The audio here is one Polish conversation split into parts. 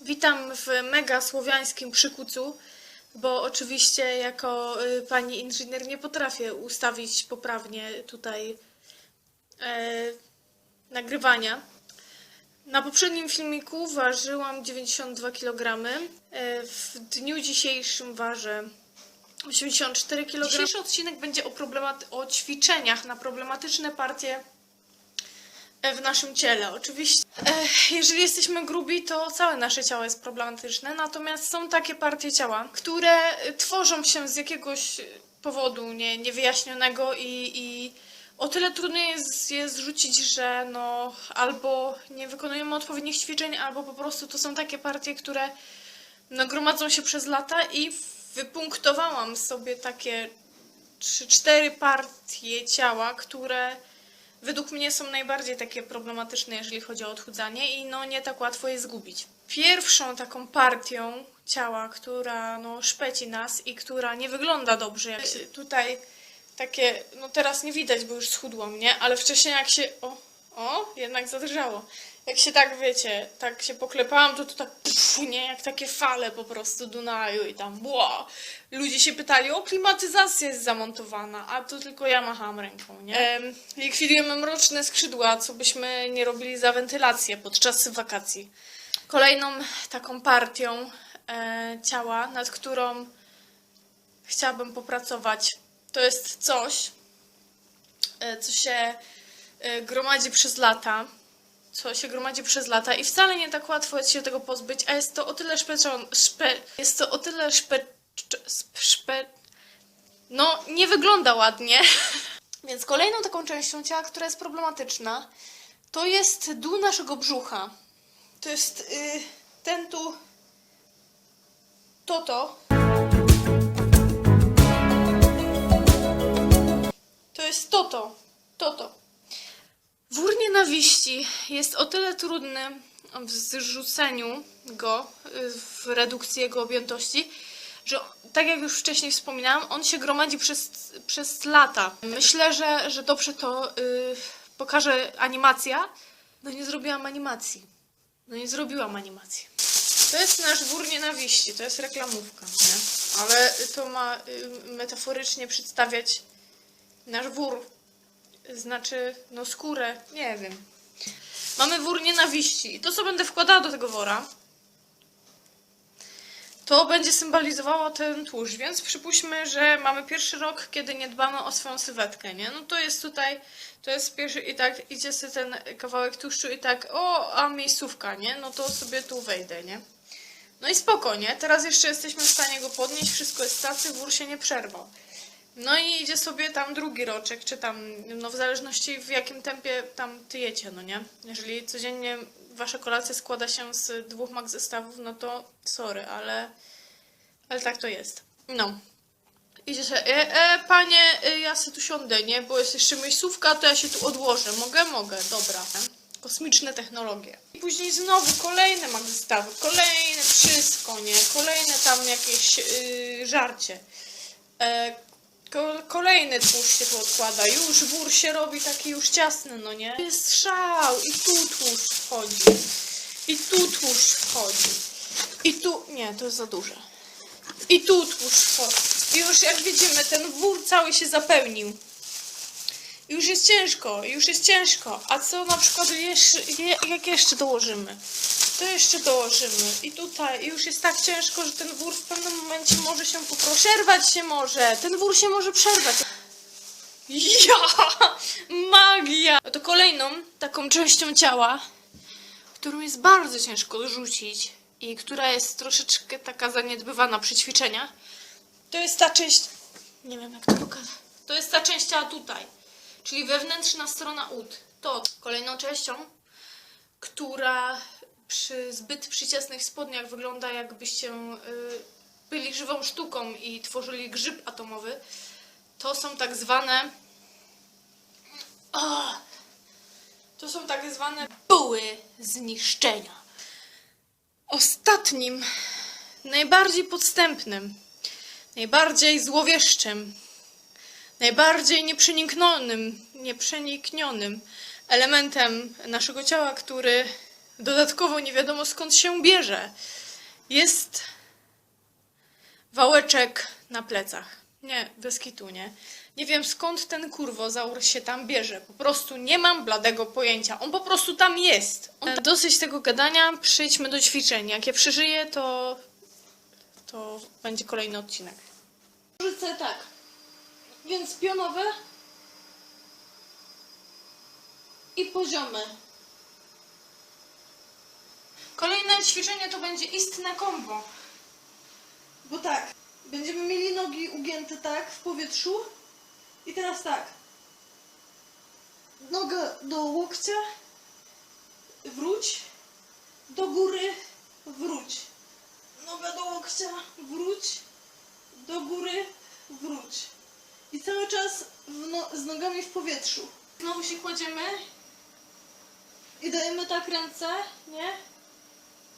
Witam w mega słowiańskim przykucu, bo oczywiście jako y, pani inżynier nie potrafię ustawić poprawnie tutaj e, nagrywania. Na poprzednim filmiku ważyłam 92 kg. E, w dniu dzisiejszym ważę 84 kg. Dzisiejszy odcinek będzie o, problemat- o ćwiczeniach na problematyczne partie w naszym ciele. Oczywiście, e, jeżeli jesteśmy grubi, to całe nasze ciało jest problematyczne, natomiast są takie partie ciała, które e, tworzą się z jakiegoś powodu nie, niewyjaśnionego i, i o tyle trudno jest je zrzucić, że no albo nie wykonujemy odpowiednich ćwiczeń, albo po prostu to są takie partie, które no, gromadzą się przez lata i wypunktowałam sobie takie 3-4 partie ciała, które według mnie są najbardziej takie problematyczne, jeżeli chodzi o odchudzanie i no nie tak łatwo je zgubić. Pierwszą taką partią ciała, która no szpeci nas i która nie wygląda dobrze, jak się tutaj takie, no teraz nie widać, bo już schudłam, nie? Ale wcześniej jak się, o, o, jednak zadrżało. Jak się tak, wiecie, tak się poklepałam, to to tak, pff, nie, jak takie fale po prostu Dunaju i tam, bła. Ludzie się pytali, o, klimatyzacja jest zamontowana, a to tylko ja machałam ręką, nie? Em, likwidujemy mroczne skrzydła, co byśmy nie robili za wentylację podczas wakacji. Kolejną taką partią e, ciała, nad którą chciałabym popracować, to jest coś, e, co się gromadzi przez lata, co się gromadzi przez lata i wcale nie tak łatwo jest się tego pozbyć, a jest to o tyle szpeczon, szpe, jest to o tyle szpe, szpe, no nie wygląda ładnie. Więc kolejną taką częścią ciała, która jest problematyczna, to jest dół naszego brzucha. To jest y, ten tu, to to. To jest to to, to to. Wór nienawiści jest o tyle trudny w zrzuceniu go, y, w redukcji jego objętości, że tak jak już wcześniej wspominałam, on się gromadzi przez, przez lata. Myślę, że, że dobrze to y, pokaże animacja. No nie zrobiłam animacji. No nie zrobiłam animacji. To jest nasz wór nienawiści, to jest reklamówka, nie? Ale to ma y, metaforycznie przedstawiać nasz wór znaczy, no skórę, nie wiem. Mamy wór nienawiści. I to, co będę wkładała do tego wora, to będzie symbolizowało ten tłuszcz. Więc przypuśćmy, że mamy pierwszy rok, kiedy nie dbamy o swoją sylwetkę, nie? No to jest tutaj, to jest pierwszy i tak idzie sobie ten kawałek tłuszczu i tak, o, a miejscówka, nie? No to sobie tu wejdę, nie? No i spokojnie, teraz jeszcze jesteśmy w stanie go podnieść, wszystko jest tacy, wór się nie przerwał. No i idzie sobie tam drugi roczek, czy tam, no w zależności w jakim tempie tam tyjecie, no nie? Jeżeli codziennie wasza kolacja składa się z dwóch mak zestawów, no to sorry, ale, ale tak to jest. No. Idzie się, e, e panie, e, ja se tu siądę, nie? Bo jest jeszcze miejscówka, to ja się tu odłożę. Mogę? Mogę, dobra. Kosmiczne technologie. I później znowu kolejne mak zestawy, kolejne wszystko, nie? Kolejne tam jakieś yy, żarcie. E, kolejny tłuszcz się tu odkłada. Już wór się robi taki już ciasny, no nie? Jest szał i tu tłuszcz wchodzi. I tu tłuszcz wchodzi. I tu... Nie, to jest za duże. I tu tłuszcz wchodzi. I już jak widzimy, ten wór cały się zapełnił. Już jest ciężko, już jest ciężko. A co na przykład jeszcze, je- jak jeszcze dołożymy? To jeszcze dołożymy. I tutaj już jest tak ciężko, że ten wór w pewnym momencie może się po prostu przerwać się może. Ten wór się może przerwać. Ja! Magia! To kolejną taką częścią ciała, którą jest bardzo ciężko rzucić i która jest troszeczkę taka zaniedbywana przy ćwiczeniach, to jest ta część. Nie wiem jak to pokazać. To jest ta część ciała tutaj, czyli wewnętrzna strona ud. To kolejną częścią, która przy zbyt przyciasnych spodniach wygląda jakbyście y, byli żywą sztuką i tworzyli grzyb atomowy, to są tak zwane. O, to są tak zwane buły zniszczenia. Ostatnim, najbardziej podstępnym, najbardziej złowieszczym, najbardziej nieprzeniknionym, nieprzeniknionym elementem naszego ciała, który dodatkowo nie wiadomo skąd się bierze. Jest wałeczek na plecach. Nie, bez kitu, nie. Nie wiem skąd ten kurwozaur się tam bierze. Po prostu nie mam bladego pojęcia. On po prostu tam jest. On tam... Dosyć tego gadania, przejdźmy do ćwiczeń. Jak je przeżyję, to, to będzie kolejny odcinek. Rzucę tak. Więc pionowe i poziome. Kolejne ćwiczenie to będzie istne kombo. Bo tak, będziemy mieli nogi ugięte tak w powietrzu. I teraz tak. Noga do łokcia, wróć, do góry, wróć. Noga do łokcia, wróć, do góry, wróć. I cały czas no, z nogami w powietrzu. Znowu się kładziemy i dajemy tak ręce, nie?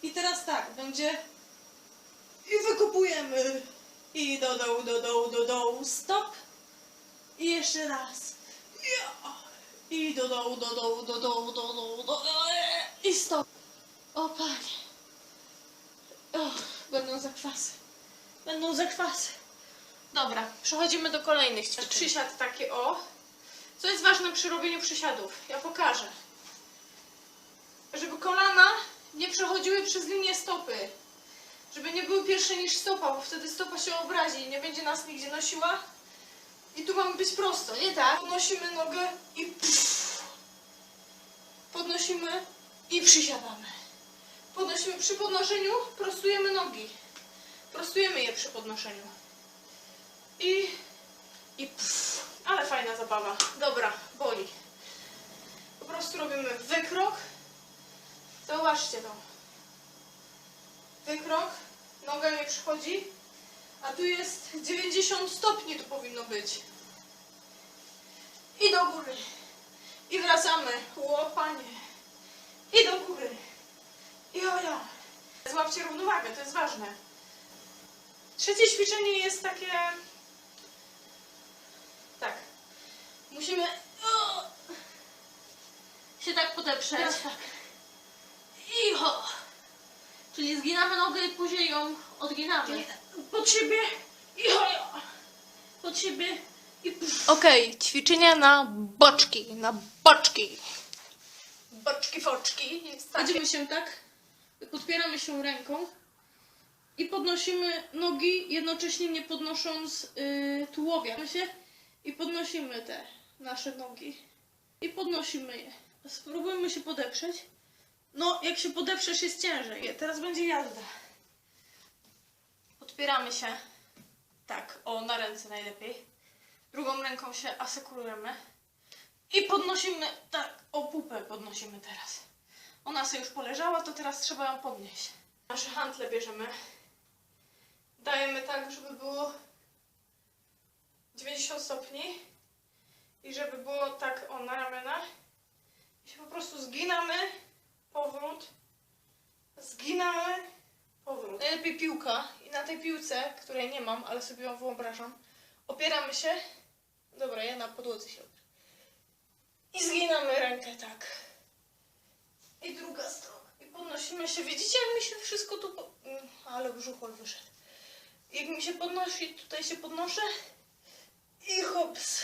I teraz tak, będzie i wykopujemy. I do dołu, do dołu, do dołu, stop. I jeszcze raz. I do dołu, do dołu, do dołu, do dołu, do dołu. I stop. O panie. O, będą zakwasy. Będą zakwasy. Dobra, przechodzimy do kolejnych ćwiczeń. Przysiad taki o. Co jest ważne przy robieniu przysiadów? Ja pokażę. Żeby kolana nie przechodziły przez linię stopy. Żeby nie były pierwsze niż stopa, bo wtedy stopa się obrazi i nie będzie nas nigdzie nosiła. I tu mamy być prosto, nie tak? Podnosimy nogę i pff. Podnosimy i przysiadamy. Podnosimy przy podnoszeniu, prostujemy nogi. Prostujemy je przy podnoszeniu. I... i pff. Ale fajna zabawa. Dobra, boli. Po prostu robimy wykrok. Zauważcie to. Wykrok, noga nie przychodzi, a tu jest 90 stopni to powinno być. I do góry. I wracamy. Łopanie. I do góry. I oja. Złapcie równowagę, to jest ważne. Trzecie ćwiczenie jest takie... Tak. Musimy o, się tak podeprzeć. Teraz tak. I ho. Czyli zginamy nogę i później ją odginamy. Pod siebie i. Pod siebie i pff. Okej, ćwiczenia na boczki, na boczki. Boczki, foczki. Jest takie. Kładziemy się tak, podpieramy się ręką i podnosimy nogi, jednocześnie nie podnosząc yy, tułowia się i podnosimy te nasze nogi i podnosimy je. Spróbujmy się podeprzeć. No, jak się podeprzesz jest ciężej. Teraz będzie jazda. Podpieramy się. Tak, o, na ręce najlepiej. Drugą ręką się asekurujemy. I podnosimy, tak, o pupę podnosimy teraz. Ona sobie już poleżała, to teraz trzeba ją podnieść. Nasze hantle bierzemy. Dajemy tak, żeby było 90 stopni. I żeby było tak, o, na ramionach. I się po prostu zginamy. Powrót. Zginamy. Najlepiej piłka. I na tej piłce, której nie mam, ale sobie ją wyobrażam, opieramy się. Dobra, ja na podłodze się opieram. I zginamy rękę tak. I druga strona. I podnosimy się. Widzicie, jak mi się wszystko tu... Po... Mm, Ale brzuchol wyszedł. Jak mi się podnosi, tutaj się podnoszę. I hops.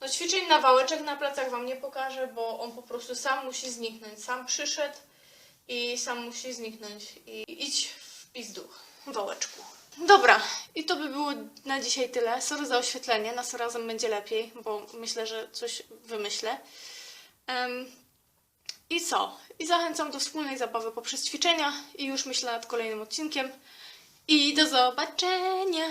No ćwiczeń na wałeczek na plecach wam nie pokażę, bo on po prostu sam musi zniknąć. Sam przyszedł i sam musi zniknąć. I idź w pizdu, wałeczku. Dobra, i to by było na dzisiaj tyle. Sorry za oświetlenie, następnym razem będzie lepiej, bo myślę, że coś wymyślę. Em, I co? I zachęcam do wspólnej zabawy poprzez ćwiczenia i już myślę nad kolejnym odcinkiem. I do zobaczenia!